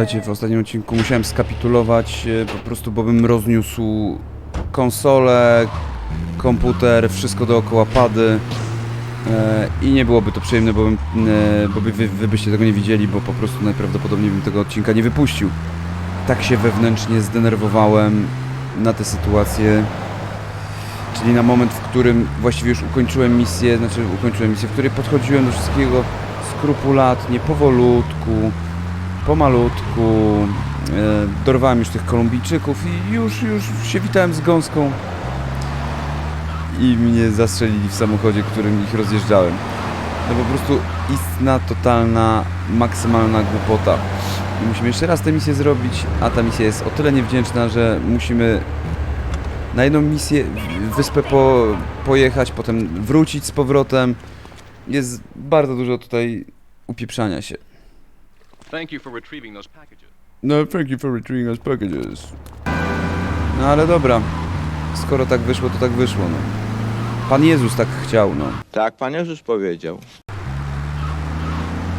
Słuchajcie, w ostatnim odcinku musiałem skapitulować e, po prostu, bo bym rozniósł konsolę, komputer, wszystko dookoła pady e, i nie byłoby to przyjemne, bo, bym, e, bo wy, wy byście tego nie widzieli, bo po prostu najprawdopodobniej bym tego odcinka nie wypuścił. Tak się wewnętrznie zdenerwowałem na tę sytuację, czyli na moment, w którym właściwie już ukończyłem misję, znaczy ukończyłem misję, w której podchodziłem do wszystkiego skrupulatnie, powolutku, pomalutku. E, dorwałem już tych Kolumbijczyków i już, już się witałem z gąską. I mnie zastrzelili w samochodzie, którym ich rozjeżdżałem. To po prostu istna, totalna, maksymalna głupota. I musimy jeszcze raz tę misję zrobić, a ta misja jest o tyle niewdzięczna, że musimy na jedną misję wyspę po, pojechać, potem wrócić z powrotem. Jest bardzo dużo tutaj upieprzania się. Thank you for retrieving those packages. No, thank you for retrieving us packages. No ale dobra. Skoro tak wyszło, to tak wyszło, no. Pan Jezus tak chciał, no. Tak, Pan Jezus powiedział.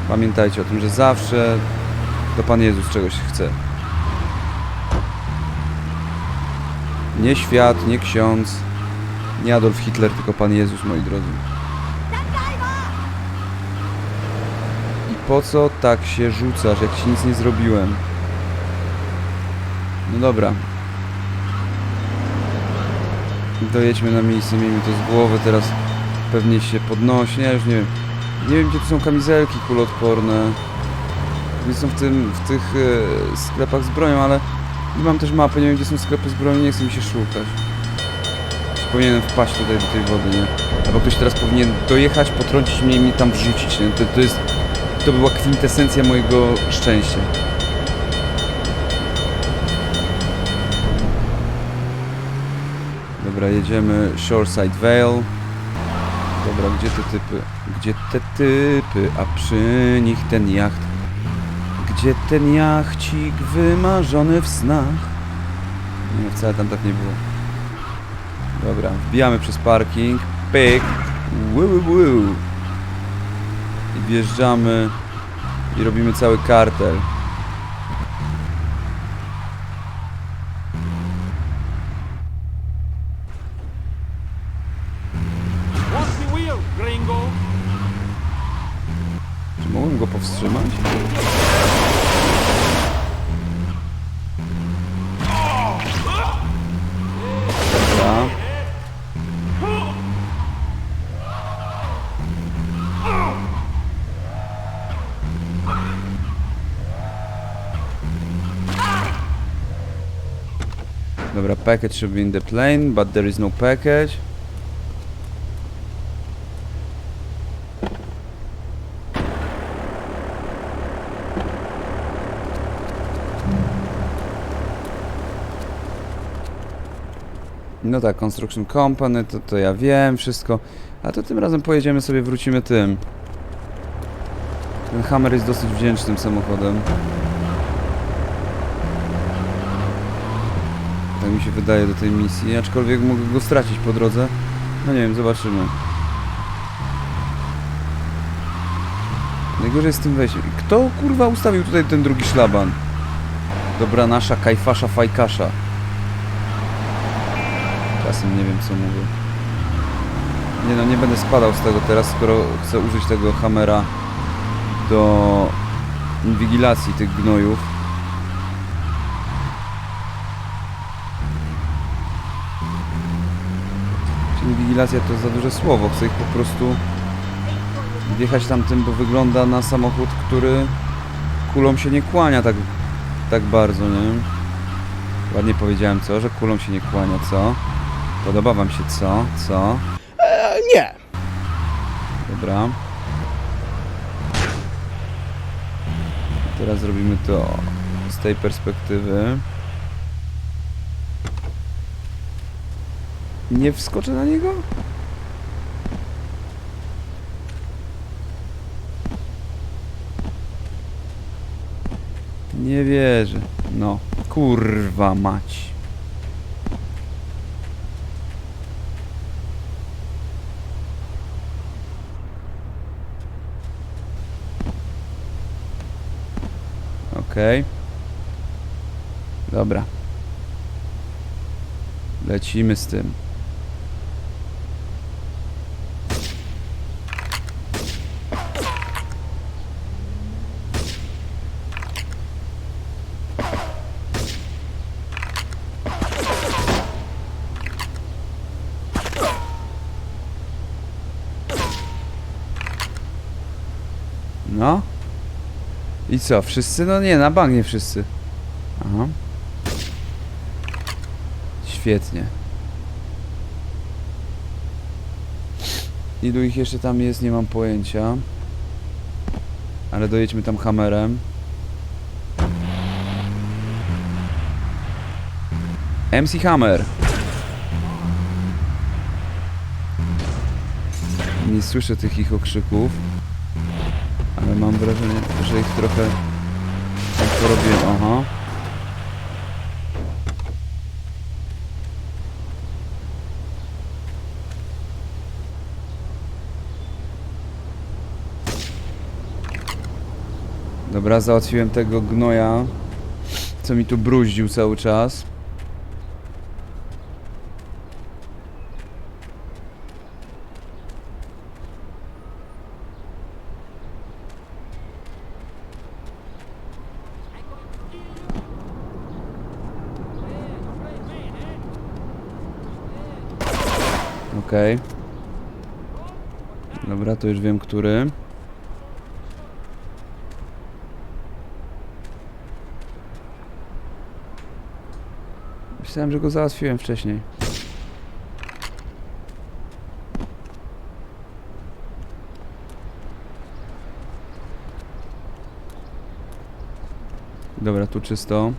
Pamiętajcie o tym, że zawsze to Pan Jezus czegoś chce. Nie świat, nie ksiądz, nie Adolf Hitler, tylko Pan Jezus, moi drodzy. Po co tak się rzucasz, jak ci nic nie zrobiłem? No dobra. Dojedźmy na miejsce, miejmy to z głowy, teraz pewnie się podnosi, ja już nie wiem. Nie wiem, gdzie tu są kamizelki kuloodporne. Nie są w, tym, w tych e, sklepach z bronią, ale nie mam też mapy, nie wiem, gdzie są sklepy z bronią, nie chce mi się szukać. Powinienem wpaść tutaj do tej wody, nie? Albo ktoś teraz powinien dojechać, potrącić mnie i mnie tam wrzucić, nie? To, to jest... To była kwintesencja mojego szczęścia. Dobra, jedziemy Shoreside Vale. Dobra, gdzie te typy? Gdzie te typy? A przy nich ten jacht. Gdzie ten jachcik wymarzony w snach? Nie, wcale tam tak nie było. Dobra, wbijamy przez parking. Pyk. Wu, wu, wu. I wjeżdżamy. I robimy cały kartel. Czy mogłem go powstrzymać? Package should be in the plane, but there is no package. No tak, Construction Company, to, to ja wiem wszystko. A to tym razem pojedziemy sobie, wrócimy tym. Ten Hammer jest dosyć wdzięcznym samochodem. Mi się wydaje do tej misji, aczkolwiek mogę go stracić po drodze. No nie wiem, zobaczymy. Najgorzej jest z tym wejściem. Kto kurwa ustawił tutaj ten drugi szlaban? Dobra nasza kajfasza fajkasza. Czasem nie wiem co mówię. Nie no, nie będę spadał z tego teraz, skoro chcę użyć tego hamera do inwigilacji tych gnojów. Inwigilacja to za duże słowo, chcę ich po prostu wjechać tamtym, bo wygląda na samochód, który kulą się nie kłania tak, tak bardzo, nie? Ładnie powiedziałem co, że kulą się nie kłania, co? Podoba wam się co? Co? E, nie. Dobra. Teraz zrobimy to z tej perspektywy. Nie wskoczę na niego? Nie wierzę. No, kurwa mać. Okej. Dobra. Lecimy z tym. No. I co, wszyscy? No nie, na bank nie wszyscy. Aha. Świetnie. Ilu ich jeszcze tam jest, nie mam pojęcia. Ale dojedźmy tam hamerem. MC Hammer. Nie słyszę tych ich okrzyków. Ale mam wrażenie, że ich trochę tak porobiłem. Aha. Dobra, załatwiłem tego gnoja, co mi tu bruździł cały czas. Okej. Dobra, to już wiem, który. Myślałem, że go załatwiłem wcześniej. Dobra, tu czysto.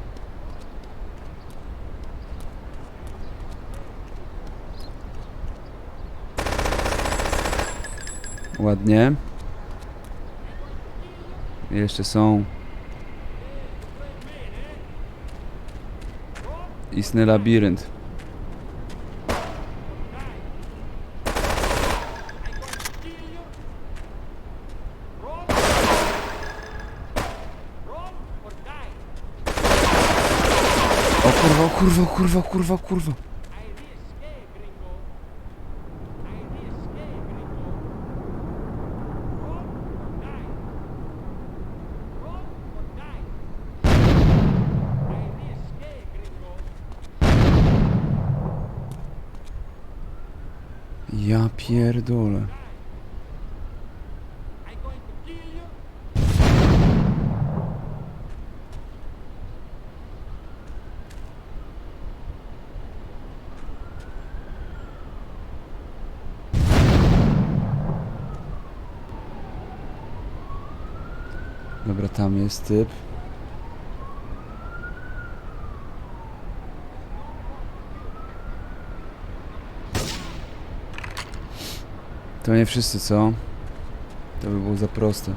Ładnie. Jeszcze są. Istny labirynt. O kurwa, o kurwa, o kurwa, o kurwa, o kurwa. Ja pierdolę. Dobra, tam jest typ. To nie wszyscy, co? To by było za proste.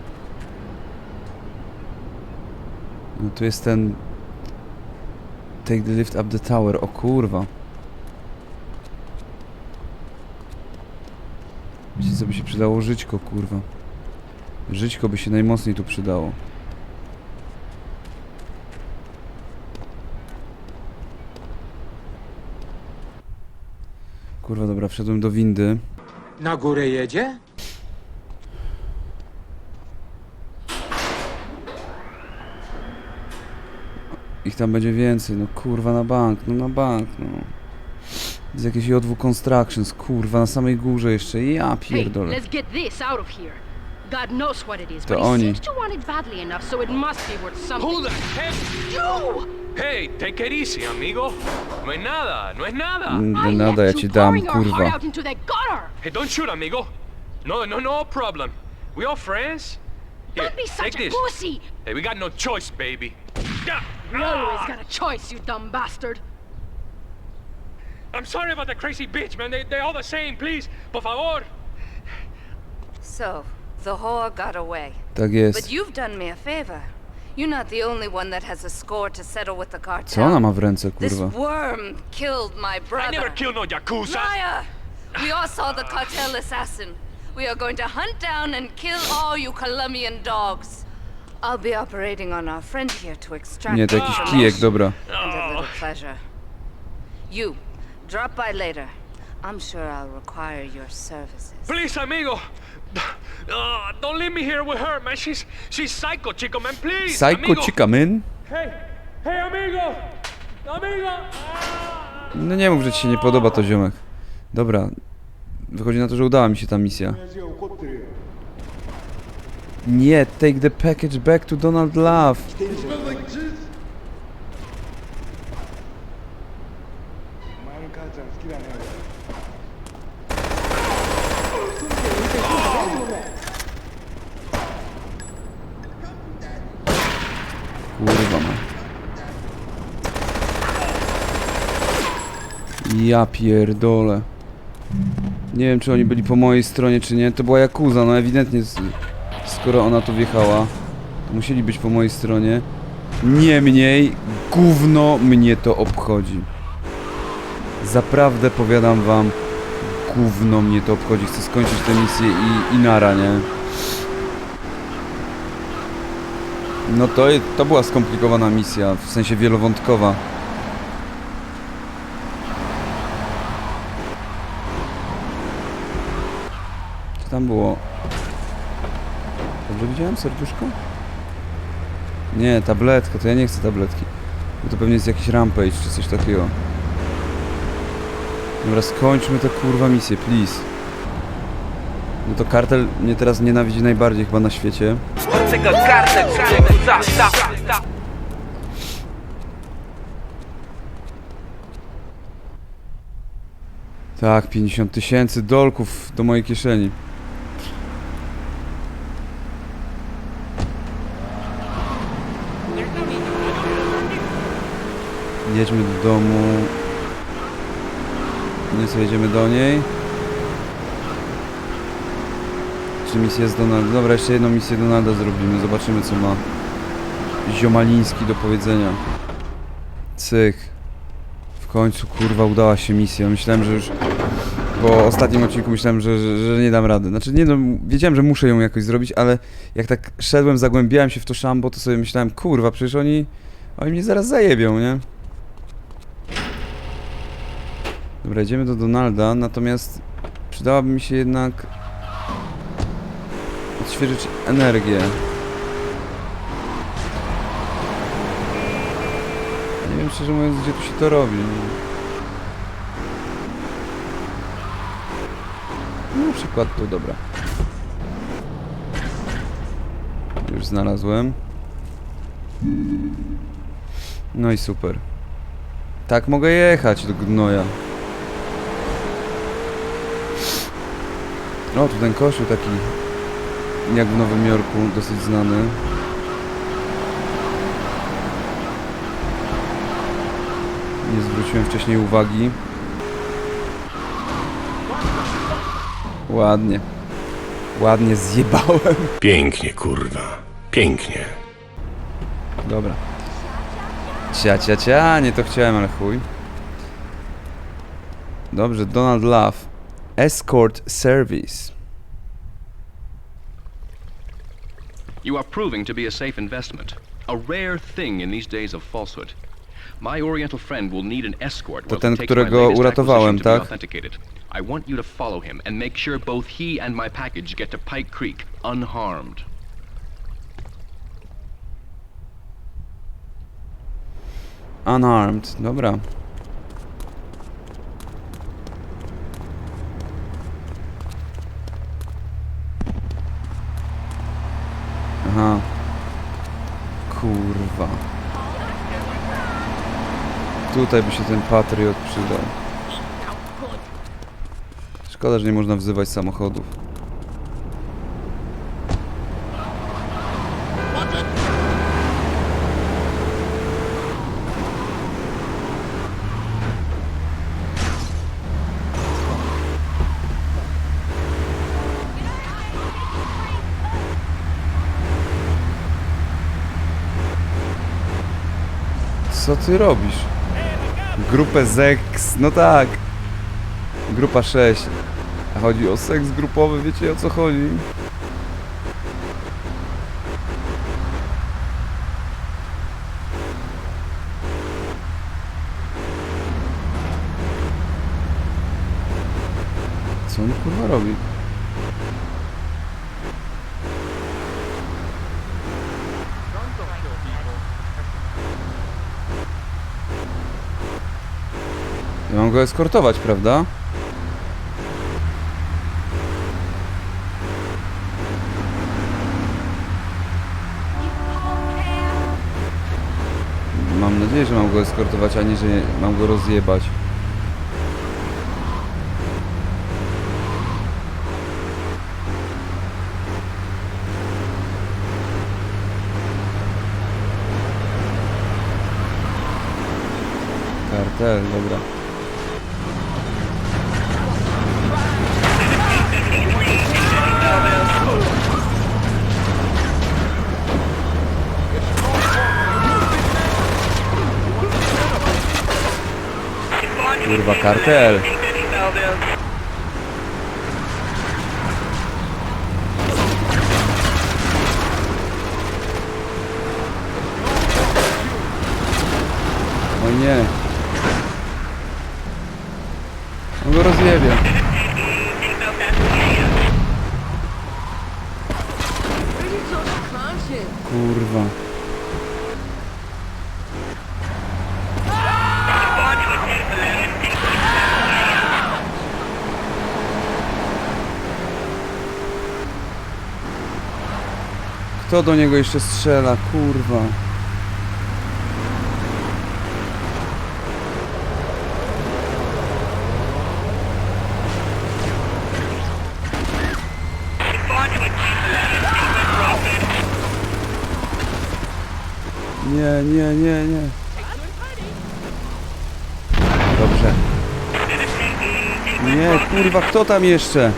No tu jest ten... Take the lift up the tower. O kurwa. Wiecie co by się przydało? Żyćko, kurwa. Żyćko by się najmocniej tu przydało. Kurwa, dobra, wszedłem do windy. Na górę jedzie? Ich tam będzie więcej, no kurwa na bank, no na bank, no. Jest jakieś J2 Constructions, kurwa, na samej górze jeszcze, ja Hey, pierdolę. let's get this out of here. God knows what it is, To but he oni. seems to want it badly enough, so it must be worth something. Who the heck? You! Hey, take it easy, amigo. No es nada, no es nada. No I nada, ja left ci you dam, pouring our heart kurwa. out into that gutter. Hey, don't shoot, amigo. No, no, no problem. We all friends. Here, Don't be take such a this. pussy. Hey, we got no choice, baby. Yeah. You always got a choice, you dumb bastard. I'm sorry about the crazy bitch, man. They, they're all the same. Please, por favor. So, the whore got away. Tak But you've done me a favor. You're not the only one that has a score to settle with the cartel. Co ona ma w ręce, This worm killed my brother. I never killed no yakuza. Liar! We all saw the cartel assassin. We are going to hunt down and kill all you Colombian dogs. I'll be operating on our friend here to extract Nie, to jakiś information kijek, dobra. and a little oh. pleasure. You, drop by later. I'm sure I'll require your services. Please, amigo. Uh, don't leave me here with her, man. She's she's psycho, chico, man. Please, Psycho amigo. Chica Man? Hey, hey, amigo, amigo. No nie mów, że ci się nie podoba to ziomek. Dobra. Wychodzi na to, że udała mi się ta misja. Nie, take the package back to Donald Love. Kurwa ma. Ja pierdolę. Nie wiem, czy oni byli po mojej stronie, czy nie. To była Jakuza, no ewidentnie, skoro ona tu wjechała, to musieli być po mojej stronie. Niemniej, gówno mnie to obchodzi. Zaprawdę powiadam wam, gówno mnie to obchodzi. Chcę skończyć tę misję i, i nara, nie? No to, to była skomplikowana misja, w sensie wielowątkowa. Tam było? Dobrze widziałem serduszko? Nie, tabletka, to ja nie chcę tabletki. Bo to pewnie jest jakiś rampage czy coś takiego. Dobra, skończmy tę kurwa misję, please. No to kartel mnie teraz nienawidzi najbardziej chyba na świecie. Tak, 50 tysięcy dolków do mojej kieszeni. Jedźmy do domu. Nie co, jedziemy do niej. Czy misja z Donalda? Dobra, jeszcze jedną misję Donalda zrobimy. Zobaczymy co ma Ziomaliński do powiedzenia. Cyk. W końcu kurwa udała się misja. Myślałem, że już po ostatnim odcinku myślałem, że, że, że nie dam rady. Znaczy nie no, wiedziałem, że muszę ją jakoś zrobić, ale jak tak szedłem, zagłębiałem się w to szambo, to sobie myślałem, kurwa, przecież oni, oni mnie zaraz zajebią, nie? Dobra, idziemy do Donalda, natomiast przydałaby mi się jednak odświeżyć energię. Nie wiem szczerze mówiąc, gdzie tu się to robi. No, na przykład tu, dobra. Już znalazłem. No i super. Tak mogę jechać do gnoja. O, tu ten kościół taki jak w Nowym Jorku, dosyć znany. Nie zwróciłem wcześniej uwagi. Ładnie. Ładnie zjebałem. Pięknie, kurwa. Pięknie. Dobra. Cia, cia, cia, nie to chciałem, ale chuj. Dobrze, Donald Love. Escort Service. You are proving to be a safe investment. A rare thing in these days of falsehood. My Oriental friend will need an escort To ten, którego uratowałem, acquisition to be tak? I want you to follow him and make sure both he and my package get to Pike Creek unharmed. Unarmed, dobra. Aha. Kurwa. Tutaj by się ten Patriot przydał. Szkoda, że nie można wzywać samochodów. Co ty robisz? Grupę seks, no tak. Grupa 6. A chodzi o seks grupowy, wiecie o co chodzi? Co on kurwa robi? Ja mam go eskortować, prawda? Mam nadzieję, że mam go eskortować, a nie, że mam go rozjebać. Kurwa, kartel. O nie. On go rozjebie. Kurwa. Kto do niego jeszcze strzela? Kurwa. Nie, nie, nie, nie. Dobrze. Nie, kurwa, kto tam jeszcze?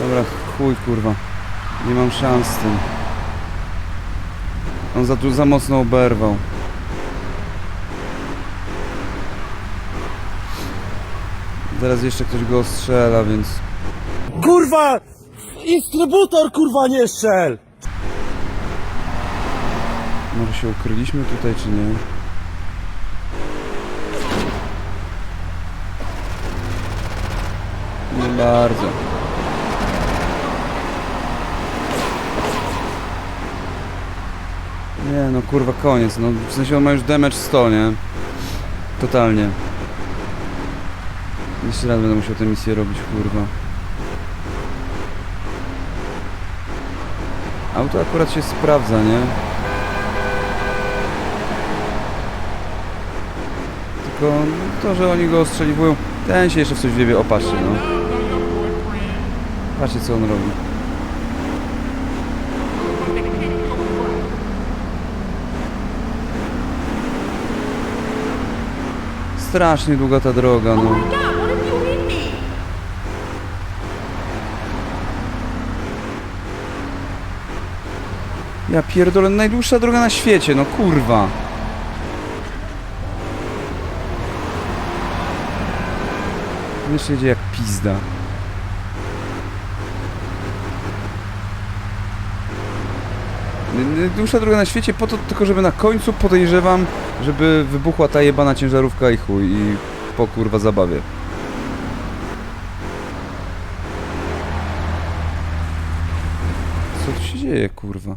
Dobra, chuj, kurwa. Nie mam szans z tym. On za, tu za mocno oberwał. Teraz jeszcze ktoś go ostrzela, więc... Kurwa! Instrybutor kurwa nie strzel! Może się ukryliśmy tutaj, czy nie? Nie bardzo. Nie no kurwa koniec, no w sensie on ma już damage 100, nie? Totalnie. Jeszcze raz będę musiał tę misję robić, kurwa. Auto akurat się sprawdza, nie? Tylko to, że oni go ostrzeliwują, ten się jeszcze w coś wiebie, o patrzcie, no. Patrzcie co on robi. Strasznie długa ta droga, no. Ja pierdolę, najdłuższa droga na świecie, no kurwa. Jeszcze jedzie jak pizda. Najdłuższa droga na świecie po to tylko, żeby na końcu podejrzewam, żeby wybuchła ta jebana ciężarówka i chuj i po kurwa zabawie. Co tu się dzieje, kurwa?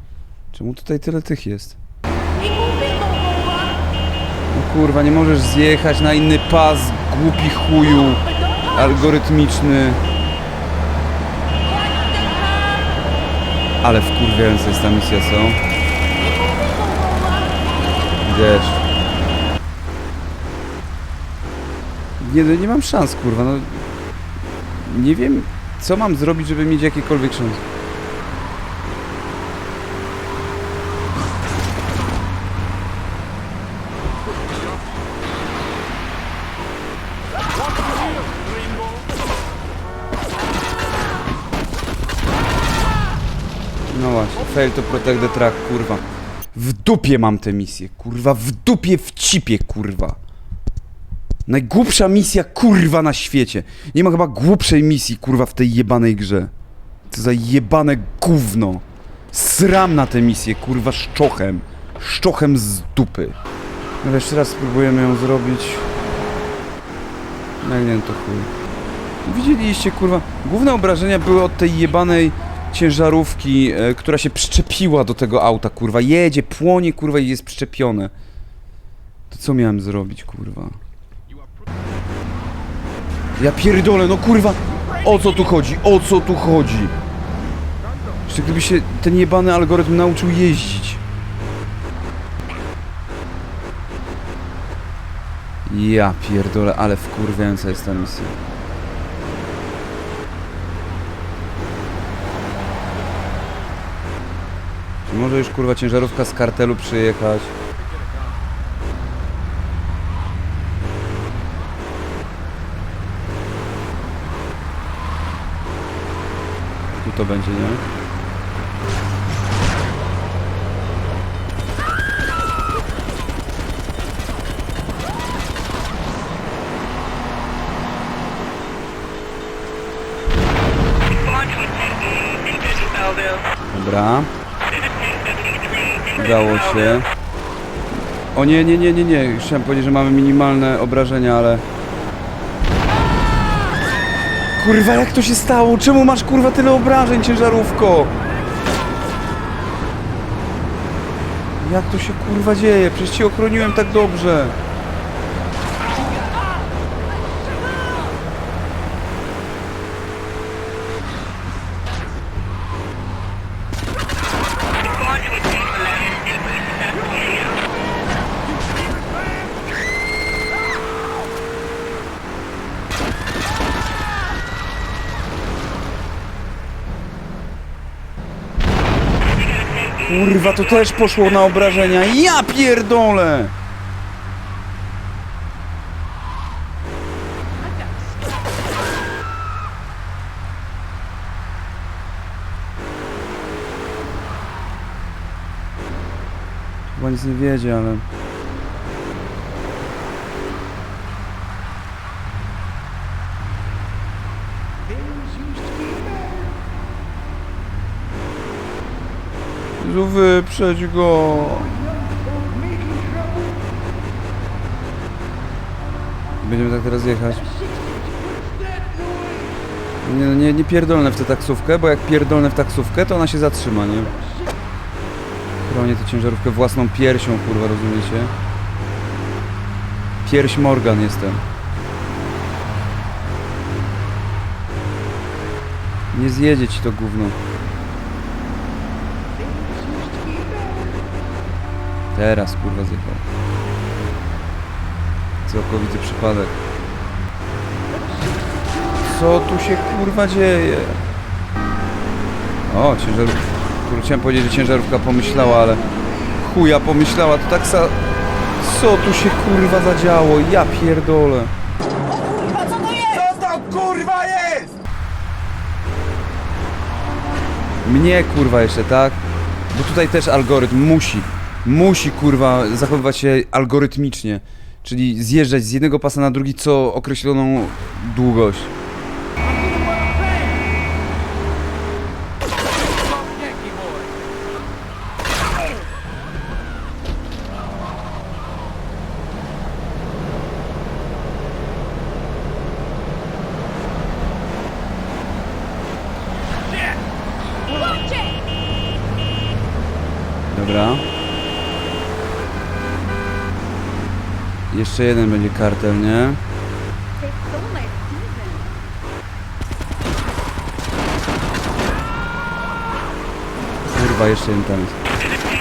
Czemu tutaj tyle tych jest? No kurwa, nie możesz zjechać na inny pas, głupi chuju, algorytmiczny. Ale wkurwiająca jest ta misja, co? Wiesz. Nie, no nie mam szans, kurwa, no... Nie wiem, co mam zrobić, żeby mieć jakiekolwiek szans. No właśnie, fail to protect the track, kurwa. W dupie mam tę misję, kurwa, w dupie w cipie, kurwa. Najgłupsza misja, kurwa, na świecie. Nie ma chyba głupszej misji, kurwa, w tej jebanej grze. Co za jebane gówno. Sram na tę misję, kurwa, szczochem. Szczochem z dupy. No jeszcze raz spróbujemy ją zrobić. No nie, to chuj. Widzieliście, kurwa. Główne obrażenia były od tej jebanej ciężarówki, e, która się przyczepiła do tego auta, kurwa. Jedzie, płonie, kurwa, i jest przyczepione. To co miałem zrobić, kurwa? Ja pierdolę, no kurwa! O co tu chodzi? O co tu chodzi? Jeszcze gdyby się ten jebany algorytm nauczył jeździć. Ja pierdolę, ale wkurwiająca jest ta misja. Czy może już kurwa ciężarówka z kartelu przyjechać? To będzie, nie? Dobra. Udało się. O nie, nie, nie, nie, nie. Chciałem powiedzieć, że mamy minimalne obrażenia, ale... Kurwa, jak to się stało? Czemu masz kurwa tyle obrażeń, ciężarówko? Jak to się kurwa dzieje? Przecież cię ochroniłem tak dobrze. Kurwa, to też poszło na obrażenia. Ja pierdolę! Chyba nic nie wiedzie, ale... Jezu, wyprzedź go! Będziemy tak teraz jechać. Nie, no nie, nie w tę taksówkę, bo jak pierdolnę w taksówkę, to ona się zatrzyma, nie? Chronię tę ciężarówkę własną piersią, kurwa, rozumiecie? Pierś Morgan jestem. Nie zjedzie ci to gówno. Teraz kurwa zjechał. Całkowity przypadek. Co tu się kurwa dzieje? O, ciężarówka. Kurwa, chciałem powiedzieć, że ciężarówka pomyślała, ale chuja pomyślała, to tak sa... Co tu się kurwa zadziało? Ja pierdolę. Co to kurwa jest? Mnie kurwa jeszcze, tak? Bo tutaj też algorytm musi, musi kurwa zachowywać się algorytmicznie. Czyli zjeżdżać z jednego pasa na drugi co określoną długość. Jeszcze jeden będzie kartel, nie? Kurwa, jeszcze jeden tam jest.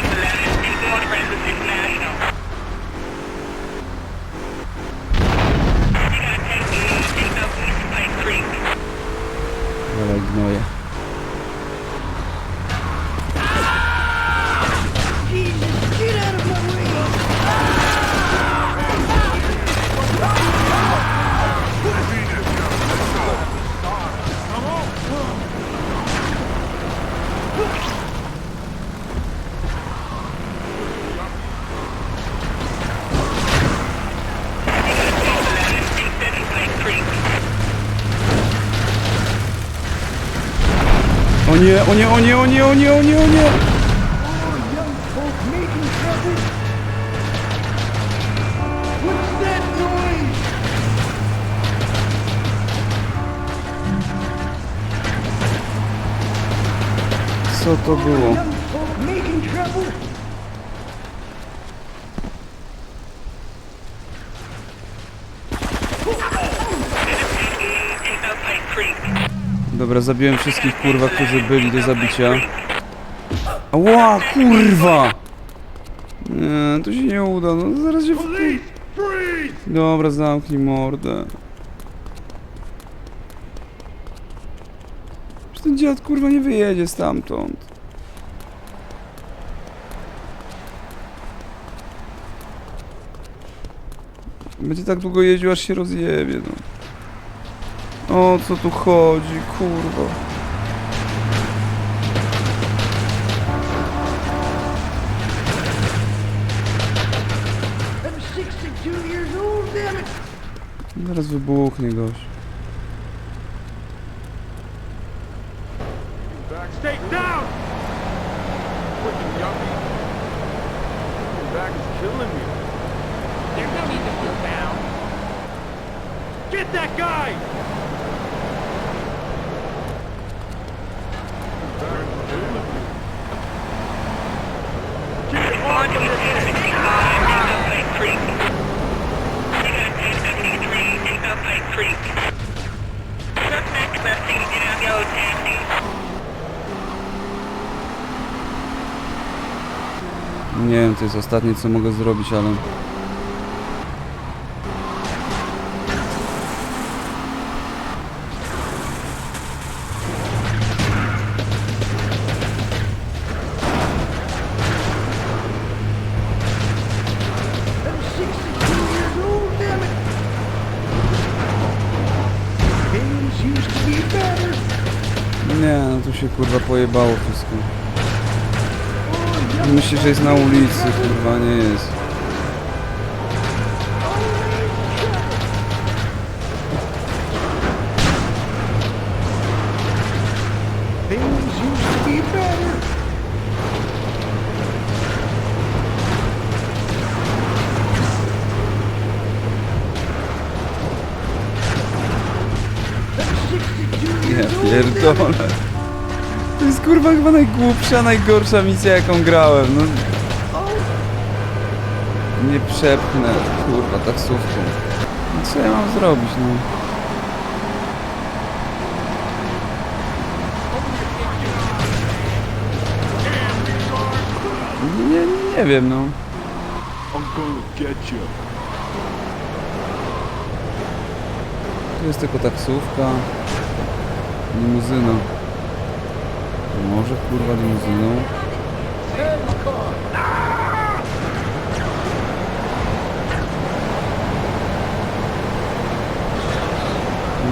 O nie, o nie, o nie, o nie, o nie, o nie! Co to było? Dobra, zabiłem wszystkich kurwa, którzy byli do zabicia. Ła, kurwa! Nie, to się nie uda, no zaraz się... Dobra, zamknij mordę. Że ten dziad kurwa nie wyjedzie stamtąd. Będzie tak długo jeździł, aż się rozjebie, no. O co tu chodzi, kurwa. Zaraz wybuchnie gość. Stay down! Back is killing me. There's no need to feel down. Get that guy! Nie wiem, to jest ostatnie co mogę zrobić, ale... Nie, no tu się kurwa pojebało wszystko. Myślisz, że jest na ulicy, kurwa, nie jest. Ja pierdolę. Kurwa chyba najgłupsza, najgorsza misja jaką grałem, no. Nie przepchnę, kurwa, taksówką. No Co ja mam zrobić, no? Nie, nie wiem, no. Tu jest tylko taksówka. Limuzyna. Może kurwa limuzyną?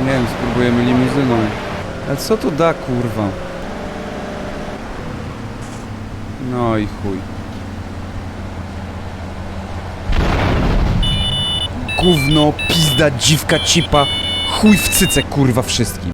Nie wiem, spróbujemy limuzyną. Ale co to da kurwa? No i chuj. Gówno, pizda, dziwka, cipa. Chuj w cyce kurwa wszystkim.